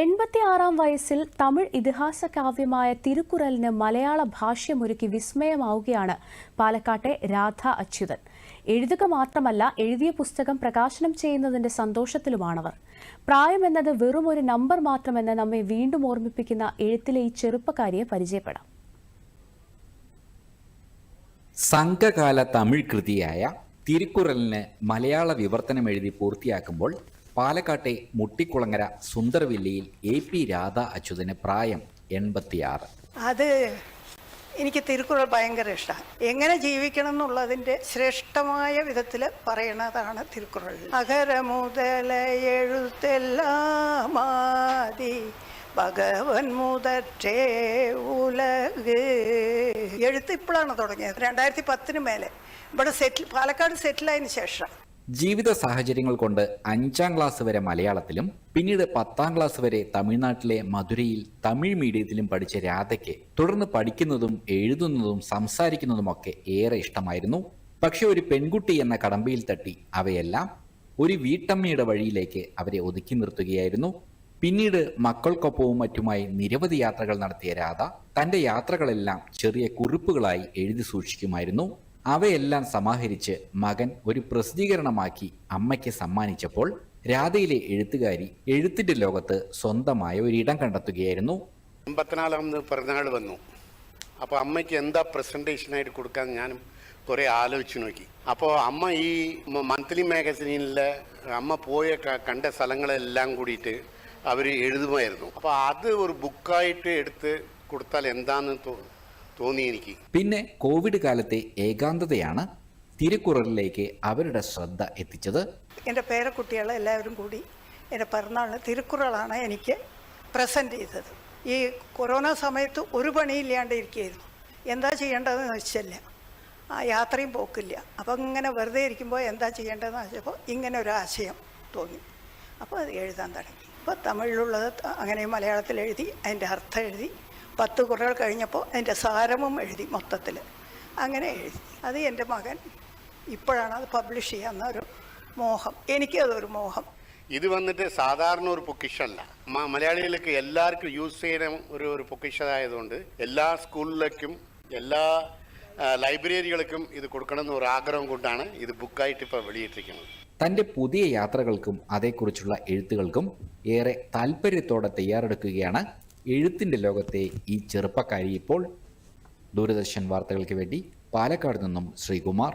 എൺപത്തിയാറാം വയസ്സിൽ തമിഴ് ഇതിഹാസ കാവ്യമായ തിരുക്കുറലിന് മലയാള ഭാഷ്യമൊരുക്കി വിസ്മയമാവുകയാണ് പാലക്കാട്ടെ രാധ അച്യുതൻ. എഴുതുക മാത്രമല്ല എഴുതിയ പുസ്തകം പ്രകാശനം ചെയ്യുന്നതിന്റെ സന്തോഷത്തിലുമാണവർ. പ്രായമെന്നത് വെറും ഒരു നമ്പർ മാത്രമെന്ന് നമ്മെ വീണ്ടും ഓർമ്മിപ്പിക്കുന്ന എഴുത്തിലെ ഈ ചെറുപ്പക്കാരിയെ പരിചയപ്പെടാം. സംഘകാല തമിഴ് കൃതിയായ തിരുക്കുറലിന് മലയാള വിവർത്തനം എഴുതി പൂർത്തിയാക്കുമ്പോൾ പാലക്കാട്ടെ മുട്ടിക്കുളങ്ങര സുന്ദർവില്ലിയിൽ എ പി രാധ അച്യുതന് പ്രായം എൺപത്തിയാറ്. അത് എനിക്ക് തിരുക്കുറൾ ഭയങ്കര ഇഷ്ടമാണ് എങ്ങനെ ജീവിക്കണം എന്നുള്ളതിന്റെ ശ്രേഷ്ഠമായ വിധത്തിൽ പറയണതാണ് തിരുക്കുറൾ. അകര മുതല എഴുത്തെല്ലാമാതി ഭഗവൻ മുതറ്റേ ഉലക്. എഴുത്ത് ഇപ്പോഴാണ് തുടങ്ങിയത്. രണ്ടായിരത്തി പത്തിന് മേലെ. ഇവിടെ സെറ്റിൽ പാലക്കാട് സെറ്റിലായതിനു ശേഷം. ജീവിത സാഹചര്യങ്ങൾ കൊണ്ട് അഞ്ചാം ക്ലാസ് വരെ മലയാളത്തിലും പിന്നീട് പത്താം ക്ലാസ് വരെ തമിഴ്നാട്ടിലെ മധുരയിൽ തമിഴ് മീഡിയത്തിലും പഠിച്ച രാധയ്ക്ക് തുടർന്ന് പഠിക്കുന്നതും എഴുതുന്നതും സംസാരിക്കുന്നതുമൊക്കെ ഏറെ ഇഷ്ടമായിരുന്നു. പക്ഷെ ഒരു പെൺകുട്ടി എന്ന കടമ്പയിൽ തട്ടി അവയെല്ലാം ഒരു വീട്ടമ്മയുടെ വഴിയിലേക്ക് അവരെ ഒതുക്കി നിർത്തുകയായിരുന്നു. പിന്നീട് മക്കൾക്കൊപ്പവും മറ്റുമായി നിരവധി യാത്രകൾ നടത്തിയ രാധ തന്റെ യാത്രകളെല്ലാം ചെറിയ കുറിപ്പുകളായി എഴുതി സൂക്ഷിക്കുമായിരുന്നു. അവയെല്ലാം സമാഹരിച്ച് മകൻ ഒരു പ്രസിദ്ധീകരണമാക്കി അമ്മയ്ക്ക് സമ്മാനിച്ചപ്പോൾ രാധയിലെ എഴുത്തുകാരി എഴുത്തിന്റെ ലോകത്ത് സ്വന്തമായ ഒരു ഇടം കണ്ടെത്തുകയായിരുന്നു. എൺപത്തിനാലാമത് പിറന്നാൾ വന്നു. അപ്പോൾ അമ്മയ്ക്ക് എന്താ പ്രസന്റേഷനായിട്ട് കൊടുക്കാൻ ഞാനും കുറേ ആലോചിച്ച് നോക്കി. അപ്പോൾ അമ്മ ഈ മന്ത്ലി മാഗസിനിലെ അമ്മ പോയ കണ്ട സ്ഥലങ്ങളെല്ലാം കൂടിയിട്ട് അവർ എഴുതുമായിരുന്നു. അപ്പോൾ അത് ഒരു ബുക്കായിട്ട് എടുത്ത് കൊടുത്താൽ എന്താണെന്ന് തോ തോന്നി എനിക്ക് പിന്നെ കോവിഡ് കാലത്തെ ഏകാന്തതയാണ് തിരുക്കുറലിലേക്ക് അവരുടെ ശ്രദ്ധ എത്തിച്ചത്. എന്റെ പേരക്കുട്ടികൾ എല്ലാവരും കൂടി എന്റെ പിറന്നാളിന് തിരുക്കുറളാണ് എനിക്ക് പ്രസന്റ് ചെയ്തത്. ഈ കൊറോണ സമയത്ത് ഒരു പണിയില്ലാണ്ട് ഇരിക്കുകയായിരുന്നു. എന്താ ചെയ്യേണ്ടതെന്ന് വെച്ചല്ല. ആ യാത്രയും പോക്കില്ല. അപ്പം ഇങ്ങനെ വെറുതെ ഇരിക്കുമ്പോൾ എന്താ ചെയ്യേണ്ടതെന്ന് വെച്ചപ്പോൾ ഇങ്ങനെ ഒരു ആശയം തോന്നി. അപ്പോൾ അത് എഴുതാൻ തുടങ്ങി. അപ്പോൾ തമിഴിലുള്ളത് അങ്ങനെ മലയാളത്തിൽ എഴുതി അതിന്റെ അർത്ഥം എഴുതി പത്ത് കുറകൾ കഴിഞ്ഞപ്പോൾ അതിന്റെ സാരമും എഴുതി മൊത്തത്തിൽ. അങ്ങനെ എഴുതി. അത് എന്റെ മകൻ ഇപ്പോഴാണ് അത് പബ്ലിഷ് ചെയ്യാവുന്ന ഒരു മോഹം. എനിക്കതൊരു മോഹം. ഇത് വന്നിട്ട് സാധാരണ ഒരു പൊക്കിഷല്ല അല്ല മലയാളികൾക്ക് എല്ലാവർക്കും യൂസ് ചെയ്യുന്ന ഒരു ഒരു പൊക്കിഷമായതുകൊണ്ട് എല്ലാ സ്കൂളിലേക്കും എല്ലാ ലൈബ്രറികൾക്കും ഇത് കൊടുക്കണമെന്ന് ഒരു ആഗ്രഹം കൊണ്ടാണ് ഇത് ബുക്കായിട്ട് ഇപ്പോൾ വെളിയിട്ടിരിക്കുന്നത്. തന്റെ പുതിയ യാത്രകൾക്കും അതേക്കുറിച്ചുള്ള എഴുത്തുകൾക്കും ഏറെ താല്പര്യത്തോടെ തയ്യാറെടുക്കുകയാണ് എഴുത്തിന്റെ ലോകത്തെ ഈ ചെറുപ്പക്കാരി ഇപ്പോൾ ദൂരദർശൻ വാർത്തകൾക്ക് വേണ്ടി പാലക്കാട് നിന്നും ശ്രീകുമാർ.